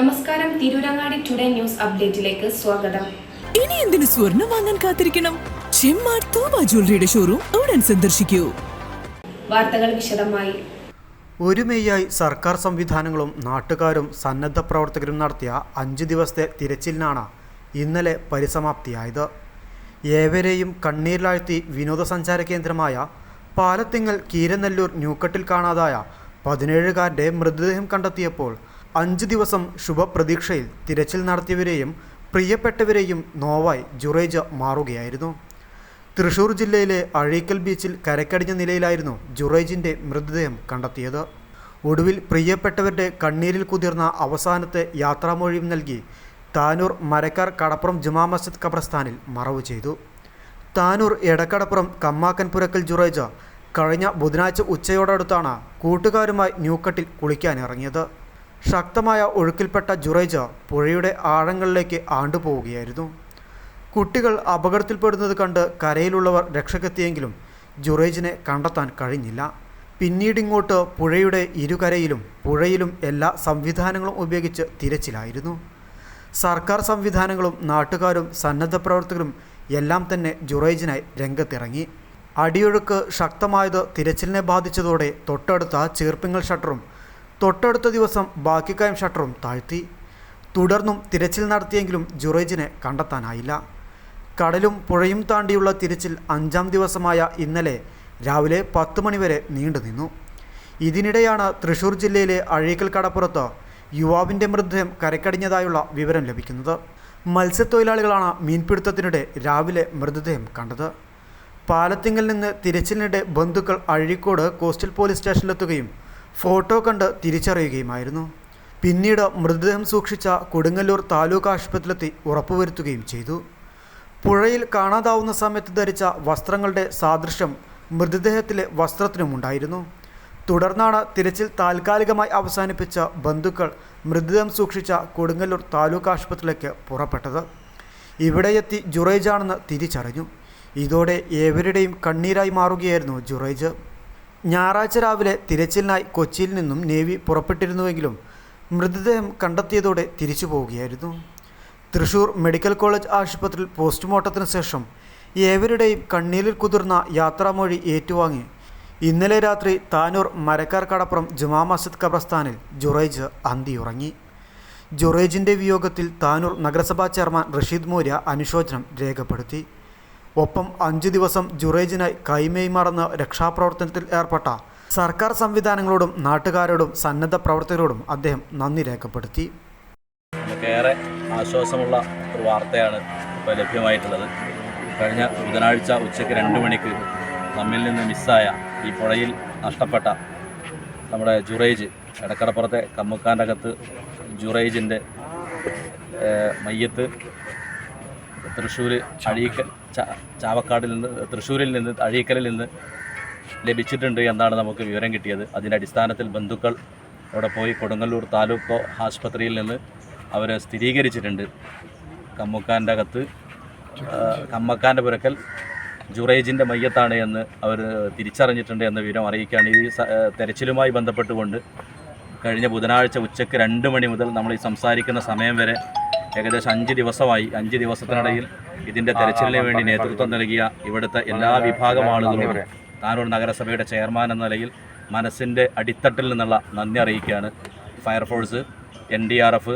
നമസ്കാരം Tirurangadi today news അപ്ഡേറ്റിലേക്ക് സ്വാഗതം. ഇനി എന്തിനു സ്വർണം വാങ്ങാൻ കാത്തിരിക്കണം? ചെമ്മാട് തോമ ജ്വല്ലറിയുടെ ഷോറൂം ഉടൻ സന്ദർശിക്കൂ. വാർത്തകൾ വിശദമായി. ഒരു മെയ്യായി സർക്കാർ സംവിധാനങ്ങളും നാട്ടുകാരും സന്നദ്ധ പ്രവർത്തകരും നടത്തിയ അഞ്ച് ദിവസത്തെ തിരച്ചിലിനാണ് ഇന്നലെ പരിസമാപ്തിയായത്. ഏവരെയും കണ്ണീരിലാഴ്ത്തി വിനോദസഞ്ചാര കേന്ദ്രമായ പാലത്തിങ്ങൽ കീരനെല്ലൂർ ന്യൂക്കട്ടിൽ കാണാതായ പതിനേഴുകാരന്റെ മൃതദേഹം കണ്ടെത്തിയപ്പോൾ അഞ്ച് ദിവസം ശുഭപ്രതീക്ഷയിൽ തിരച്ചിൽ നടത്തിയവരെയും പ്രിയപ്പെട്ടവരെയും നോവായി ജുറേജ മാറുകയായിരുന്നു. തൃശൂർ ജില്ലയിലെ അഴീക്കൽ ബീച്ചിൽ കരക്കടിഞ്ഞ നിലയിലായിരുന്നു ജുറേജിന്റെ മൃതദേഹം കണ്ടെത്തിയത്. ഒടുവിൽ പ്രിയപ്പെട്ടവരുടെ കണ്ണീരിൽ കുതിർന്ന അവസാനത്തെ യാത്രാമൊഴിയും നൽകി താനൂർ മരക്കാർ കടപ്പുറം ജുമാ മസ്ജിദ് ഖബർസ്ഥാനിൽ മറവ് ചെയ്തു. താനൂർ എടക്കടപ്പുറം കമ്മാക്കൻപുരക്കൽ ജുറേജ കഴിഞ്ഞ ബുധനാഴ്ച ഉച്ചയോടടുത്താണ് കൂട്ടുകാരുമായി ന്യൂക്കട്ടിൽ കുളിക്കാനിറങ്ങിയത്. ശക്തമായ ഒഴുക്കിൽപ്പെട്ട ജുറൈജ പുഴയുടെ ആഴങ്ങളിലേക്ക് ആണ്ടുപോവുകയായിരുന്നു. കുട്ടികൾ അപകടത്തിൽപ്പെടുന്നത് കണ്ട് കരയിലുള്ളവർ രക്ഷക്കെത്തിയെങ്കിലും ജുറൈജിനെ കണ്ടെത്താൻ കഴിഞ്ഞില്ല. പിന്നീടിങ്ങോട്ട് പുഴയുടെ ഇരുകരയിലും പുഴയിലും എല്ലാ സംവിധാനങ്ങളും ഉപയോഗിച്ച് തിരച്ചിലായിരുന്നു. സർക്കാർ സംവിധാനങ്ങളും നാട്ടുകാരും സന്നദ്ധ പ്രവർത്തകരും എല്ലാം തന്നെ ജുറൈജിനായി രംഗത്തിറങ്ങി. അടിയൊഴുക്ക് ശക്തമായത് തിരച്ചിലിനെ ബാധിച്ചതോടെ തൊട്ടടുത്ത ചീർപ്പിങ്ങൽ ഷട്ടറും തൊട്ടടുത്ത ദിവസം ബാക്കിക്കായം ഷട്ടറും താഴ്ത്തി. തുടർന്നും തിരച്ചിൽ നടത്തിയെങ്കിലും ജുറേജിനെ കണ്ടെത്താനായില്ല. കടലും പുഴയും താണ്ടിയുള്ള തിരച്ചിൽ അഞ്ചാം ദിവസമായ ഇന്നലെ രാവിലെ പത്ത് മണിവരെ നീണ്ടുനിന്നു ഇതിനിടെയാണ് തൃശൂർ ജില്ലയിലെ അഴീക്കൽ കടപ്പുറത്ത് യുവാവിന്റെ മൃതദേഹം കരക്കടിഞ്ഞതായുള്ള വിവരം ലഭിക്കുന്നത്. മത്സ്യത്തൊഴിലാളികളാണ് മീൻപിടുത്തത്തിനിടെ രാവിലെ മൃതദേഹം കണ്ടത്. പാലത്തിങ്കൽ നിന്ന് തിരച്ചിലിനിടെ ബന്ധുക്കൾ അഴീക്കോട് കോസ്റ്റൽ പോലീസ് സ്റ്റേഷനിലെത്തുകയും ഫോട്ടോ കണ്ട് തിരിച്ചറിയുകയുമായിരുന്നു. പിന്നീട് മൃതദേഹം സൂക്ഷിച്ച കൊടുങ്ങല്ലൂർ താലൂക്ക് ആശുപത്രിയിലെത്തി ഉറപ്പുവരുത്തുകയും ചെയ്തു. പുഴയിൽ കാണാതാവുന്ന സമയത്ത് ധരിച്ച വസ്ത്രങ്ങളുടെ സാദൃശ്യം മൃതദേഹത്തിലെ വസ്ത്രത്തിനുമുണ്ടായിരുന്നു. തുടർന്നാണ് തിരച്ചിൽ താൽക്കാലികമായി അവസാനിപ്പിച്ച ബന്ധുക്കൾ മൃതദേഹം സൂക്ഷിച്ച കൊടുങ്ങല്ലൂർ താലൂക്ക് ആശുപത്രിയിലേക്ക് പുറപ്പെട്ടത്. ഇവിടെയെത്തി ജുറൈജാണെന്ന് തിരിച്ചറിഞ്ഞു. ഇതോടെ ഏവരുടെയും കണ്ണീരായി മാറുകയായിരുന്നു ജുറൈജ്. ഞായറാഴ്ച രാവിലെ തിരച്ചിലിനായി കൊച്ചിയിൽ നിന്നും നേവി പുറപ്പെട്ടിരുന്നുവെങ്കിലും മൃതദേഹം കണ്ടെത്തിയതോടെ തിരിച്ചു പോവുകയായിരുന്നു. തൃശൂർ മെഡിക്കൽ കോളേജ് ആശുപത്രിയിൽ പോസ്റ്റ്മോർട്ടത്തിന് ശേഷം ഏവരുടെയും കണ്ണീരിൽ കുതിർന്ന യാത്രാമൊഴി ഏറ്റുവാങ്ങി. ഇന്നലെ രാത്രി താനൂർ മരക്കാർ കടപ്പുറം ജുമാ മസ്ജിദ് ഖബർസ്ഥാനിൽ ജുറൈജ് അന്തിയുറങ്ങി. ജുറൈജിന്റെ വിയോഗത്തിൽ താനൂർ നഗരസഭാ ചെയർമാൻ റഷീദ് മൂര്യ അനുശോചനം രേഖപ്പെടുത്തി. ഒപ്പം അഞ്ചു ദിവസം ജുറേജിനായി കൈമേയ് മറന്ന് രക്ഷാപ്രവർത്തനത്തിൽ ഏർപ്പെട്ട സർക്കാർ സംവിധാനങ്ങളോടും നാട്ടുകാരോടും സന്നദ്ധ പ്രവർത്തകരോടും അദ്ദേഹം നന്ദി രേഖപ്പെടുത്തി. ഏറെ ആശ്വാസമുള്ള ഒരു വാർത്തയാണ് ഇപ്പോൾ ലഭ്യമായിട്ടുള്ളത്. കഴിഞ്ഞ ബുധനാഴ്ച ഉച്ചയ്ക്ക് രണ്ട് മണിക്ക് നമ്മിൽ നിന്ന് മിസ്സായ ഈ പുഴയിൽ നഷ്ടപ്പെട്ട നമ്മുടെ ജുറേജ് എടക്കടപ്പുറത്തെ കമ്മുക്കാന്റെ അകത്ത് ജുറേജിന്റെ മയ്യത്ത് തൃശ്ശൂർ അഴീക്ക ചാവക്കാടിൽ നിന്ന് തൃശ്ശൂരിൽ നിന്ന് അഴീക്കലിൽ നിന്ന് ലഭിച്ചിട്ടുണ്ട് എന്നാണ് നമുക്ക് വിവരം കിട്ടിയത്. അതിന്റെ അടിസ്ഥാനത്തിൽ ബന്ധുക്കൾ അവിടെ പോയി കൊടുങ്ങല്ലൂർ താലൂക്ക് ആശുപത്രിയിൽ നിന്ന് അവരെ സ്ഥിരീകരിച്ചിട്ടുണ്ട്. കമ്മുക്കാന്റെ അകത്ത് കമ്മക്കാന്റെ പുരക്കൽ ജുറേജിന്റെ മയ്യത്താണ് എന്ന് അവർ തിരിച്ചറിഞ്ഞിട്ടുണ്ട് എന്ന വിവരം അറിയിക്കുകയാണ്. ഈ തെരച്ചിലുമായി ബന്ധപ്പെട്ടുകൊണ്ട് കഴിഞ്ഞ ബുധനാഴ്ച ഉച്ചയ്ക്ക് രണ്ട് മണി മുതൽ നമ്മൾ ഈ സംസാരിക്കുന്ന സമയം വരെ ഏകദേശം അഞ്ച് ദിവസമായി അഞ്ച് ദിവസത്തിനിടയിൽ ഇതിന്റെ തെരച്ചിലിന് വേണ്ടി നേതൃത്വം നൽകിയ ഇവിടുത്തെ എല്ലാ വിഭാഗം ആളുകളോടും താനൂർ നഗരസഭയുടെ ചെയർമാൻ എന്ന നിലയിൽ മനസ്സിന്റെ അടിത്തട്ടിൽ നിന്നുള്ള നന്ദി അറിയിക്കുകയാണ്. Fire force N D R F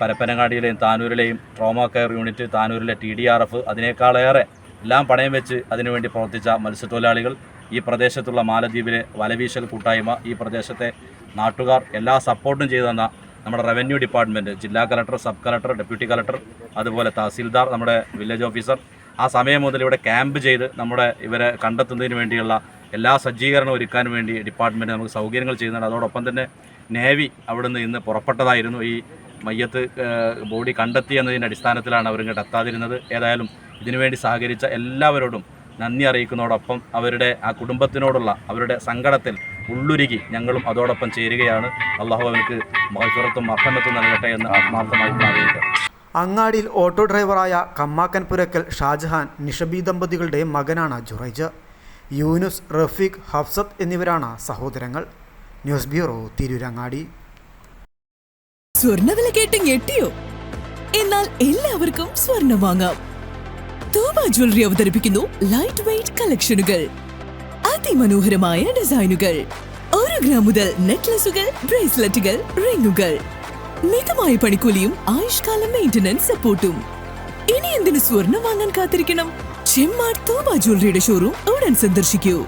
പരപ്പനങ്ങാടിയിലെയും താനൂരിലെയും ട്രോമ കെയർ യൂണിറ്റ് താനൂരിലെ ടി ഡി ആർ എഫ് അതിനേക്കാളേറെ എല്ലാം പണയം വെച്ച് അതിനുവേണ്ടി പ്രവർത്തിച്ച മത്സ്യത്തൊഴിലാളികൾ ഈ പ്രദേശത്തുള്ള മാലദ്വീപിലെ വലവീശൽ കൂട്ടായ്മ ഈ പ്രദേശത്തെ നാട്ടുകാർ എല്ലാ സപ്പോർട്ടും ചെയ്തു തന്ന നമ്മുടെ റവന്യൂ ഡിപ്പാർട്ട്മെന്റ് ജില്ലാ collector sub collector deputy collector അതുപോലെ തഹസീൽദാർ നമ്മുടെ വില്ലേജ് ഓഫീസർ. ആ സമയം മുതൽ ഇവിടെ ക്യാമ്പ് ചെയ്ത് നമ്മുടെ ഇവരെ കണ്ടെത്തുന്നതിന് വേണ്ടിയുള്ള എല്ലാ സജ്ജീകരണവും ഒരുക്കാൻ വേണ്ടി ഡിപ്പാർട്ട്മെന്റ് നമുക്ക് സൗകര്യങ്ങൾ ചെയ്യുന്നുണ്ട്. അതോടൊപ്പം തന്നെ നേവി അവിടുന്ന് ഇന്ന് പുറപ്പെട്ടതായിരുന്നു. ഈ മയ്യത്ത് ബോഡി കണ്ടെത്തി എന്നതിന്റെ അടിസ്ഥാനത്തിലാണ് അവർ ഇങ്ങോട്ട് എത്താതിരുന്നത്. ഏതായാലും ഇതിനുവേണ്ടി സഹകരിച്ച എല്ലാവരോടും നന്ദി അറിയിക്കുന്നതോടൊപ്പം അവരുടെ ആ കുടുംബത്തിനോടുള്ള അവരുടെ സങ്കടത്തിൽ ഉള്ളുരുകി ഞങ്ങളും അതോടൊപ്പം ചേരുകയാണ്. അള്ളാഹു അവർക്ക് മഹസുറത്തും അർഹമത്തും നൽകട്ടെ എന്ന് ആത്മാർത്ഥമായി പ്രാർത്ഥിക്കാം അങ്ങാടിയിൽ ഓട്ടോ ഡ്രൈവറായ കമ്മാക്കൻ പുരക്കൽ ഷാജഹാൻ നിഷബി ദമ്പതികളുടെ മകനാണ് ജുറൈജ്. യൂനുസ് റഫീഖ് ഹഫ്സത്ത് എന്നിവരാണ് സഹോദരങ്ങൾ. News bureau Tirurangadi. സ്വർണവില കേട്ട് ഞെട്ടിയോ? എന്നാൽ എല്ലാവർക്കും സ്വർണം വാങ്ങാം. തൂബ ജ്വല്ലറി അവതരിപ്പിക്കുന്നു ലൈറ്റ് വെയിറ്റ് കളക്ഷനുകൾ അതിമനോഹരമായ ഡിസൈനുകൾ. ഒരു ഗ്രാം മുതൽ നെക്ലസുകൾ ബ്രേസ്ലെറ്റുകൾ റിങ്ങുകൾ. മിതമായ പണിക്കൂലിയും ആയുഷ്കാല മെയിന്റനൻസ് സപ്പോർട്ടും ഇനി എന്തിനു സ്വർണം വാങ്ങാൻ കാത്തിരിക്കണം? ചെമ്മാട് തോബ ജ്വല്ലറിയുടെ ഷോറൂം ഉടൻ സന്ദർശിക്കൂ.